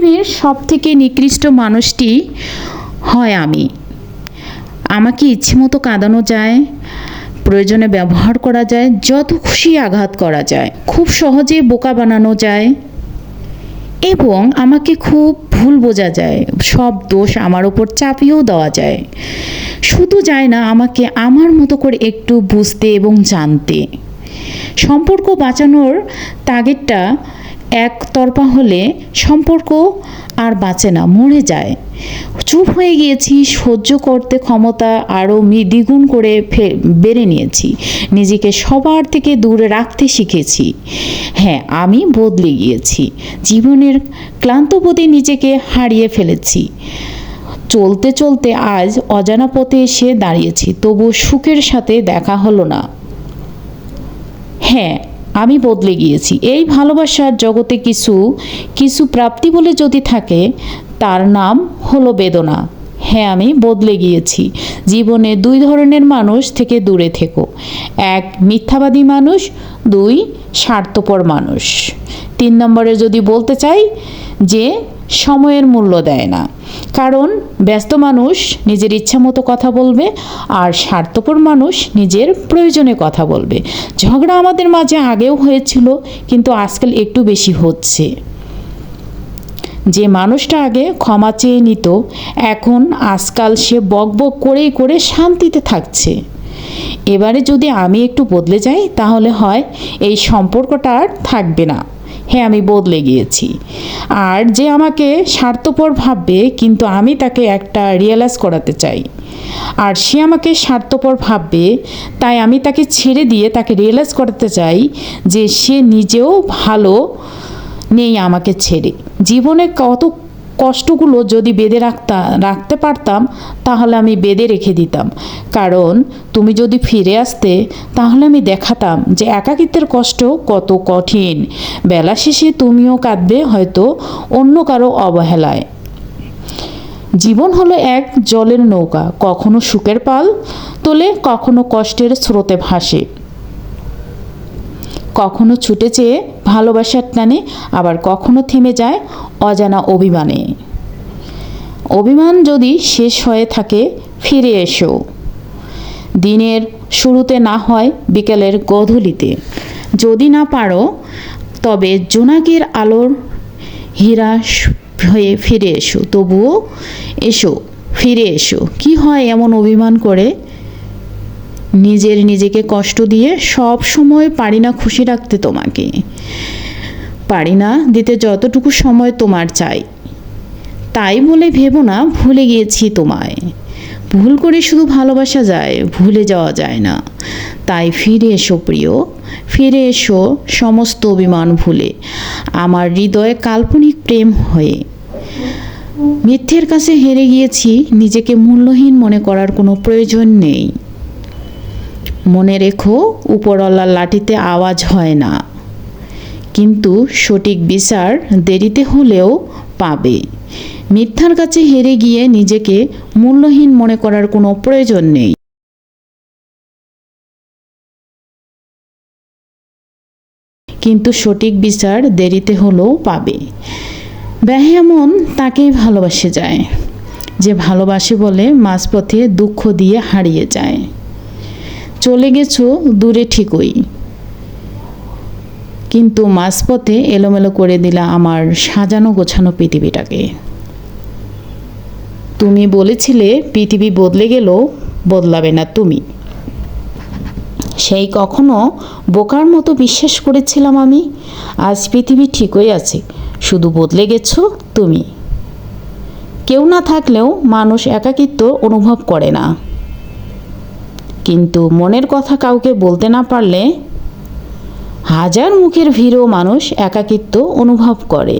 পৃথিবীর সব থেকে নিকৃষ্ট মানুষটি হয় আমি। আমাকে ইচ্ছে মতো কাঁদানো যায়, প্রয়োজনে ব্যবহার করা যায়, যত খুশি আঘাত করা যায়, খুব সহজে বোকা বানানো যায় এবং আমাকে খুব ভুল বোঝা যায়, সব দোষ আমার ওপর চাপিয়েও দেওয়া যায়। শুধু যায় না, আমাকে আমার মতো করে একটু বুঝতে এবং জানতে। সম্পর্ক বাঁচানোর তাগিদটা একতরফা হলে সম্পর্ক আর বাঁচে না, মরে যায়। চুপ হয়ে গিয়েছি, সহ্য করতে ক্ষমতা আরও দ্বিগুণ করে ফে- বেড়ে নিয়েছি। নিজেকে সবার থেকে দূরে রাখতে শিখেছি। হ্যাঁ আমি বদলে গিয়েছি। জীবনের ক্লান্তবোধে নিজেকে হারিয়ে ফেলেছি। চলতে চলতে আজ অজানা পথে এসে দাঁড়িয়েছি তবু সুখের সাথে দেখা হলো না। হ্যাঁ আমি বদলে গিয়েছি। এই ভালোবাসার জগতে কিছু কিছু প্রাপ্তি বলে যদি থাকে, তার নাম হলো বেদনা। হ্যাঁ আমি বদলে গিয়েছি। জীবনে দুই ধরনের মানুষ থেকে দূরে থেকো। এক, মিথ্যাবাদী মানুষ, দুই, স্বার্থপর মানুষ। তিন নম্বরে যদি বলতে চাই যে সময়ের মূল্য দেয় না। কারণ ব্যস্ত মানুষ নিজের ইচ্ছা মতো কথা বলবে আর স্বার্থপর মানুষ নিজের প্রয়োজনে কথা বলবে। ঝগড়া আমাদের মাঝে আগেও হয়েছিল, কিন্তু আজকাল একটু বেশি হচ্ছে। যে মানুষটা আগে ক্ষমা চেয়ে নিত, এখন আজকাল সে বক বক করেই করে শান্তিতে থাকছে। এবারে যদি আমি একটু বদলে যাই, তাহলে হয় এই সম্পর্কটা আর থাকবে না। হ্যাঁ আমি বদলে গিয়েছি। আর যে আমাকে স্বার্থপর ভাববে, কিন্তু আমি তাকে একটা রিয়েলাইজ করাতে চাই। আর সে আমাকে স্বার্থপর ভাববে, তাই আমি তাকে ছেড়ে দিয়ে তাকে রিয়েলাইজ করাতে চাই যে সে নিজেও ভালো নেই আমাকে ছেড়ে। জীবনে কত কষ্টগুলো যদি বেঁধে রাখতা, রাখতে পারতাম, তাহলে আমি বেঁধে রেখে দিতাম। কারণ তুমি যদি ফিরে আসতে, তাহলে আমি দেখাতাম যে একাকিত্বের কষ্ট কত কঠিন। বেলা শেষে তুমিও কাঁদবে, হয়তো অন্য কারও অবহেলায়। জীবন হলো এক জলের নৌকা, কখনো সুখের পাল তোলে, কখনো কষ্টের স্রোতে ভাসে। কখনো ছুটে চেয়ে ভালোবাসার টানে, আবার কখনো থেমে যায় অজানা অভিমানে। অভিমান যদি শেষ হয়ে থাকে, ফিরে এসো। দিনের শুরুতে না হয় বিকেলের গধূলিতে। যদি না পারো, তবে জোনাকির আলোর হীরা হয়ে ফিরে এসো। তবুও এসো, ফিরে এসো। কি হয় এমন অভিমান করে? নিজের নিজেকে কষ্ট দিয়ে সব সময় পারি না খুশি রাখতে তোমাকে। পারি না দিতে যতটুকু সময় তোমার চাই। তাই বলে ভেবো না, ভুলে গিয়েছি তোমায়। ভুল করে শুধু ভালোবাসা যায়, ভুলে যাওয়া যায় না। তাই ফিরে এসো প্রিয়, ফিরে এসো সমস্ত অভিমান ভুলে, আমার হৃদয়ে কাল্পনিক প্রেম হয়ে। মিথ্যের কাছে হেরে গিয়েছি, নিজেকে মূল্যহীন মনে করার কোনো প্রয়োজন নেই। মনে রেখো, উপরওয়ালার লাঠিতে আওয়াজ হয় না। কিন্তু সঠিক বিচার দেরিতে হলেও পাবে। মিথ্যার কাছে হেরে গিয়ে নিজেকে মূল্যহীন মনে করার কোনো প্রয়োজন নেই। কিন্তু সঠিক বিচার দেরিতে হলেও পাবে। ব্যাহ্যামন তাকেই ভালোবাসে যায়, যে ভালোবাসে বলে মাঝপথে দুঃখ দিয়ে হারিয়ে যায়। চলে গেছো দূরে ঠিকই। কিন্তু মাঝপথে এলোমেলো করে দিলা আমার সাজানো গোছানো পৃথিবীটাকে। তুমি বলেছিলে পৃথিবী বদলে গেলেও বদলাবে না তুমি। সেই কখনো বোকার মতো বিশ্বাস করেছিলাম আমি, আজ পৃথিবী ঠিকই আছে, শুধু বদলে গেছো তুমি। কেউ না থাকলেও মানুষ একাকিত্ব অনুভব করে না। কিন্তু মনের কথা কাউকে বলতে না পারলে হাজার মুখের ভিড়ও মানুষ একাকিত্ব অনুভব করে।